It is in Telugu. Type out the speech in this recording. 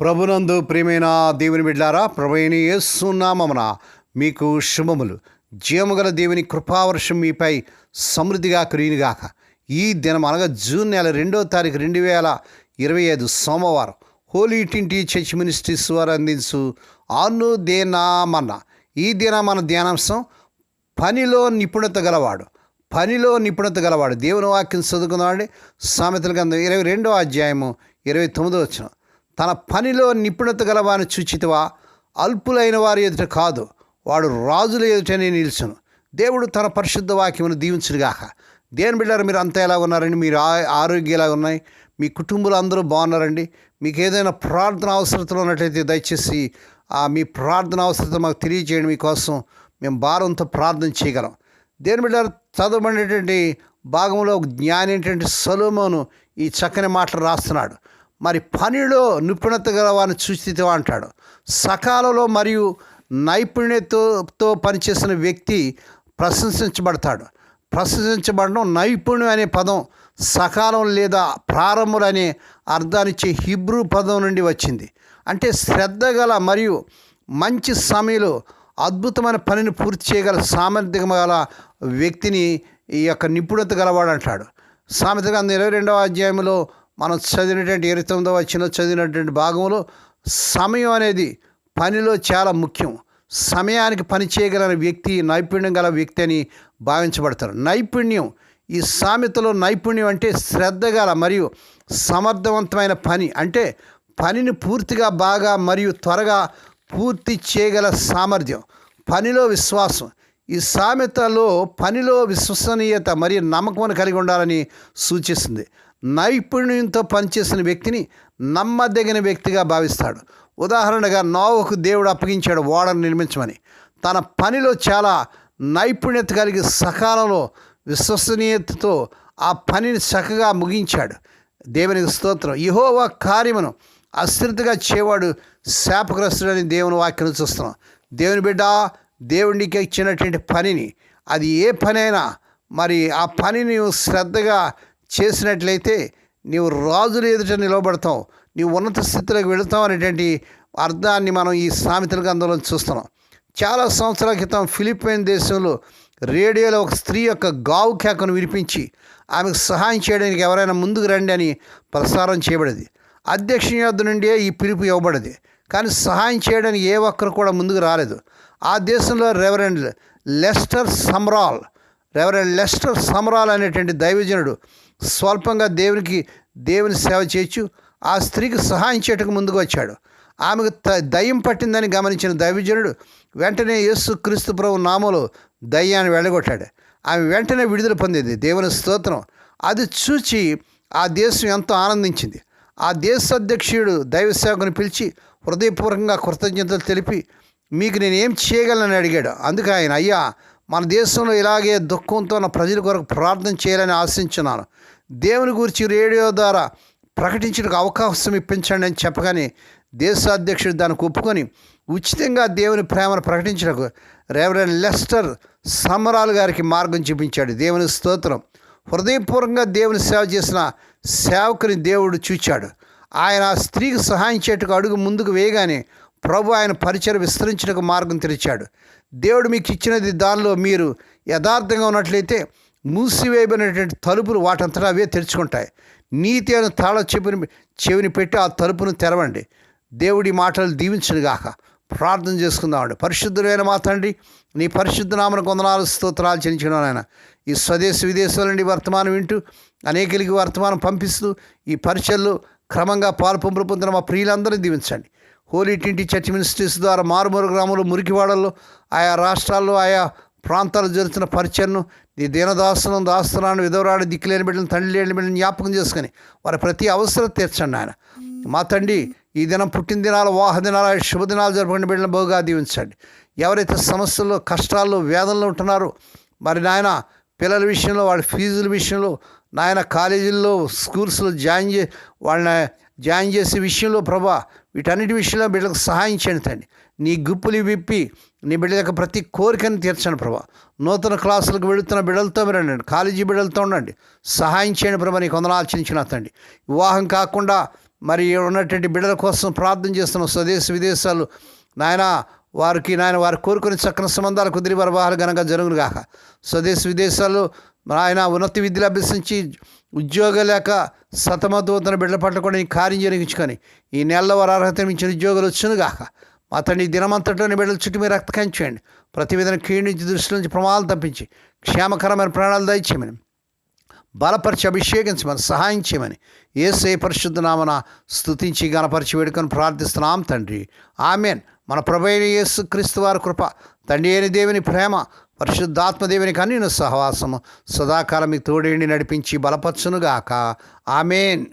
ప్రభునందు ప్రియమైన దేవుని బిడ్డారా ప్రభుని యేసునామమున మీకు శుభములు. జీవముగల దేవుని కృపావర్షం మీపై సమృద్ధిగా కురియునిగాక. ఈ దినం అనగా జూన్ నెల రెండో తారీఖు రెండు వేల ఇరవై ఐదు సోమవారం హోలీ టింటి చర్చ్ మినిస్ట్రీస్ వారు అందించు అను దేనామన్న ఈ దిన మన ధ్యానాంశం పనిలో నిపుణత గలవాడు పనిలో నిపుణత గలవాడు. దేవుని వాక్యం చదువుకున్నాడు సామెతల గ్రంథం ఇరవై రెండో అధ్యాయము ఇరవై తొమ్మిదో వచ్చిన తన పనిలో నిపుణత గలవాని చూచితివా అల్పులైన వారి ఎదుట కాదు. వాడు రాజుల ఎదుటనే నిలుచును. దేవుడు తన పరిశుద్ధ వాక్యమును దీవించుగాక దేని బిడ్డారు మీరు అంతా ఎలా ఉన్నారండి? మీరు ఆ- ఆరోగ్యం ఎలా ఉన్నాయి? మీ కుటుంబాలు అందరూ బాగున్నారండి? మీకు ఏదైనా ప్రార్థన అవసరతలు ఉన్నట్లయితే దయచేసి ఆ మీ ప్రార్థన అవసరత మాకు తెలియజేయండి మీకోసం మేము భారంతో ప్రార్థన చేయగలం. దేని బిడ్డారు చదవబడినటువంటి భాగంలో జ్ఞాని ఏంటంటే సలోమోను ఈ చక్కని మాటలు రాస్తున్నాడు. మరి పనిలో నిపుణత గలవాన్ని చూచితివా అంటాడు. సకాలంలో మరియు నైపుణ్యతతో పనిచేసిన వ్యక్తి ప్రశంసించబడతాడు. ప్రశంసించబడడం నైపుణ్యం అనే పదం సకాలం లేదా ప్రారంభం అనే అర్థాన్నిచ్చే హిబ్రూ పదం నుండి వచ్చింది. అంటే శ్రద్ధ గల మరియు మంచి సమయంలో అద్భుతమైన పనిని పూర్తి చేయగల సామర్థ్యం గల వ్యక్తిని ఈ యొక్క నిపుణత గలవాడు అంటాడు. సామెత ఇరవై రెండవ అధ్యాయంలో మనం చదివినటువంటి ఇరవై తొమ్మిదవ వచ్చిన చదివినటువంటి భాగంలో సమయం అనేది పనిలో చాలా ముఖ్యం. సమయానికి పని చేయగల వ్యక్తి నైపుణ్యం గల వ్యక్తి అని భావించబడతారు. నైపుణ్యం ఈ సామెతలో నైపుణ్యం అంటే శ్రద్ధ గల మరియు సమర్థవంతమైన పని. అంటే పనిని పూర్తిగా బాగా మరియు త్వరగా పూర్తి చేయగల సామర్థ్యం. పనిలో విశ్వాసం. ఈ సామెతలో పనిలో విశ్వసనీయత మరియు నమ్మకం కలిగి ఉండాలని సూచిస్తుంది. నైపుణ్యంతో పనిచేసిన వ్యక్తిని నమ్మదగిన వ్యక్తిగా భావిస్తాడు. ఉదాహరణగా నోవకు దేవుడు అప్పగించాడు ఓడను నిర్మించమని. తన పనిలో చాలా నైపుణ్యత కలిగి సకాలంలో విశ్వసనీయతతో ఆ పనిని చక్కగా ముగించాడు. దేవునికి స్తోత్రం. యహోవా కార్యమును అస్థిరతగా చేవాడు శాపగ్రస్తుడని దేవుని వాక్యం చూస్తున్నాం. దేవుని బిడ్డ దేవునికి ఇచ్చినటువంటి పనిని. అది ఏ పనైనా మరి ఆ పని నీవు శ్రద్ధగా చేసినట్లయితే నీవు రాజులు ఎదుట నిలబడతావు. నీవు ఉన్నత స్థితిలోకి వెళుతావు అనేటువంటి అర్థాన్ని మనం ఈ సామెతల గ్రంథంలో చూస్తున్నాం. చాలా సంవత్సరాల క్రితం ఫిలిప్పైన్ దేశంలో రేడియోలో ఒక స్త్రీ యొక్క గావు కేకను వినిపించి ఆమెకు సహాయం చేయడానికి ఎవరైనా ముందుకు రండి అని ప్రసారం చేయబడింది. అధ్యక్ష యొద్ నుండే ఈ పిలుపు ఇవ్వబడింది. కానీ సహాయం చేయడానికి ఏ ఒక్కరు కూడా ముందుకు రాలేదు. ఆ దేశంలో reverend Lester Sumrall reverend Lester Sumrall అనేటువంటి దైవజనుడు స్వల్పంగా దేవునికి దేవుని సేవ చేయొచ్చు ఆ స్త్రీకి సహాయం చేయటకు ముందుకు వచ్చాడు. ఆమెకు త- దయ్యం పట్టిందని గమనించిన దైవజనుడు వెంటనే యేసు క్రీస్తు ప్రభు నామలో దయ్యాన్ని వెళ్ళగొట్టాడు. ఆమె వెంటనే విడుదల పొందింది. దేవుని స్తోత్రం. అది చూచి ఆ దేశం ఎంతో ఆనందించింది. ఆ దేశ అధ్యక్షుడు దైవ సేవకుని పిలిచి హృదయపూర్వకంగా కృతజ్ఞతలు తెలిపి మీకు నేను ఏం చేయగలనని అడిగాడు. అందుకే ఆయన అయ్యా మన దేశంలో ఇలాగే దుఃఖంతో ఉన్న ప్రజల కొరకు ప్రార్థన చేయాలని ఆశించున్నాను. దేవుని గురించి రేడియో ద్వారా ప్రకటించడానికి అవకాశం ఇప్పించండి అని చెప్పగానే దేశాధ్యక్షుడు దానికి ఒప్పుకొని ఉచితంగా దేవుని ప్రేమను ప్రకటించడానికి రెవరెండ్ లెస్టర్ సమరాలు గారికి మార్గం చూపించాడు. దేవుని స్తోత్రం. హృదయపూర్వకంగా దేవుని సేవ చేసిన సేవకుని దేవుడు చూచాడు. ఆయన స్త్రీకి సహాయం చేయటకు అడుగు ముందుకు వేయగానే ప్రభు ఆయన పరిచయం విస్తరించడానికి మార్గం తెరిచాడు. దేవుడు మీకు ఇచ్చినది దానిలో మీరు యథార్థంగా ఉన్నట్లయితే మూసివేయబడినటువంటి తలుపులు వాటంతటా అవే తెరుచుకుంటాయి. నీతి అని తాళ చెవిని చెవిని పెట్టి ఆ తలుపును తెరవండి. దేవుడి మాటలు దీవించను గాక. ప్రార్థన చేసుకుందామండి పరిశుద్ధులైన మా తండ్రి నీ పరిశుద్ధ నామన కొందనాలు స్తోత్రాలు చెల్లించడం ఆయన ఈ స్వదేశ విదేశాల నుండి వర్తమానం వింటూ అనేకలకి వర్తమానం పంపిస్తూ ఈ పరిచయలు క్రమంగా పాల్పొంపులు పొందిన మా ప్రియులందరినీ దీవించండి. హోలీ టింటి చర్చ్ మినిస్ట్రీస్ ద్వారా మారుమూరు గ్రామంలో మురికివాడల్లో ఆయా రాష్ట్రాల్లో ఆయా ప్రాంతాలు జరుగుతున్న పరిచయను నీ దీనదాసనం దాస్తున్నాను విధవరాడు దిక్కులేని బిడ్డలను తండ్రి లేని బిడ్డలను జ్ఞాపకం చేసుకొని వారి ప్రతి అవసరం తీర్చండి ఆయన. మా తండ్రి ఈ దినం పుట్టిన దినాలు వాహ దినాలు శుభదినాలు జరుపుకునే బిడ్డలను బహుగా దీవించండి. ఎవరైతే సమస్యల్లో కష్టాల్లో వేదనలు ఉంటున్నారో మరి నాయన పిల్లల విషయంలో వాళ్ళ ఫీజుల విషయంలో నాయన కాలేజీల్లో స్కూల్స్లో జాయిన్ చే వాళ్ళని జాయిన్ చేసే విషయంలో ప్రభా వీటన్నిటి విషయంలో బిడ్డలకు సహాయం చేయండి తండ్రి. నీ గుప్పులు విప్పి నీ బిడ్డల యొక్క ప్రతి కోరికను తీర్చండి ప్రభా. నూతన క్లాసులకు వెళుతున్న బిడ్డలతో మీరు ఉండండి. కాలేజీ బిడ్డలతో ఉండండి. సహాయం చేయండి ప్రభా నీకు వందనాలు ఆలోచించిన తండ్రి. వివాహం కాకుండా మరి ఉన్నటువంటి బిడ్డల కోసం ప్రార్థన చేస్తున్న స్వదేశ విదేశాలు నాయన వారికి నాయన వారు కోరుకుని చక్కని సంబంధాలు కుదిరి వారి వాహాలు జరుగును గాక స్వదేశ విదేశాల్లో ఆయన ఉన్నత విద్యలు అభ్యసించి ఉద్యోగం లేక సతమతవుతున్న బిడ్డల పట్ల కూడా నీ కార్యం జరిగించుకొని ఈ నెలలో వారు అర్హత మించిన ఉద్యోగాలు వచ్చునుగాక గాక దినమంతటిలోని బిడ్డల చుట్టూ మీరు రక్త చేయండి. ప్రతి విధంగా కీడు నుంచి దృష్టి నుంచి ప్రమాదాలు తప్పించి క్షేమకరమైన ప్రాణాలు దయచేయమని బలపరిచి అభిషేకించమని సహాయం చేయమని ఏసే పరిశుద్ధ నామన స్థుతించి గణపరిచి వేడుకొని ప్రార్థిస్తున్నాం తండ్రి. ఆమెన్. మన ప్రభైన యేసు క్రీస్తు వారి కృప తండ్రి అయిన దేవుని ప్రేమ పరిశుద్ధాత్మ దేవుని కన్నీను సహవాసము. సదాకాలం మీకు తోడేండి నడిపించి బలపరచునుగాక. ఆమెన్.